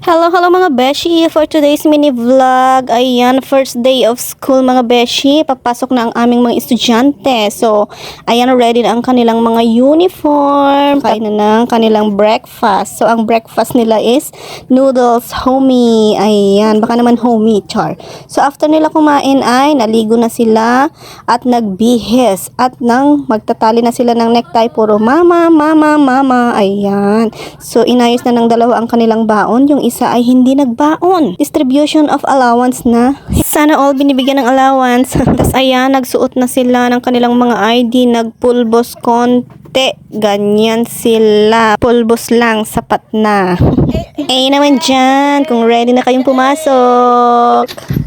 Hello, hello mga beshi! For today's mini vlog, ayan, first day of school mga beshi. Papasok na ang aming mga estudyante. So, ayan, ready na ang kanilang mga uniform. Kain na ng kanilang breakfast. So, ang breakfast nila is noodles, homie. Ayan, baka naman homie, char. So, after nila kumain ay naligo na sila at nagbihis. At nang magtatali na sila ng necktie, puro mama, mama, mama. Ayan. So, inayos na ng dalawa ang kanilang baon. Yung isa ay hindi nagbaon. Distribution of allowance na. Sana all binibigyan ng allowance. Tapos ayan, nagsuot na sila ng kanilang mga ID. Nagpulbos konti. Ganyan sila. Pulbos lang, sapat na. eh naman dyan, kung ready na kayong pumasok.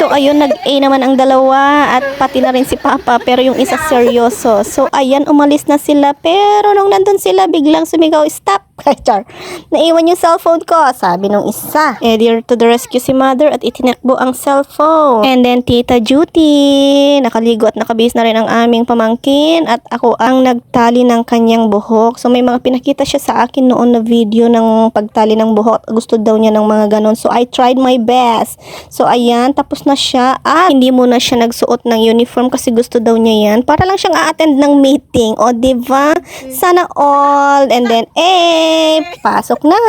So ayun, nag-A naman ang dalawa at pati na rin si Papa pero yung isa seryoso. So ayan, umalis na sila pero nung nandun sila biglang sumigaw, stop! Char. Naiwan yung cellphone ko, sabi nung isa. Eh, dear to the rescue si mother at itinakbo ang cellphone. And then Tita Judy, nakaligo at nakabihis na rin ang aming pamangkin at ako ang nagtali ng kanyang buhok. So may mga pinakita siya sa akin noon na video ng pagtali ng buhok. Gusto daw niya ng mga ganon. So I tried my best. So ayan, tapos na siya at hindi muna siya nagsuot ng uniform kasi gusto daw niya yan. Para lang siyang a-attend ng meeting. O, diba? Sana all. And then, eh, pasok na.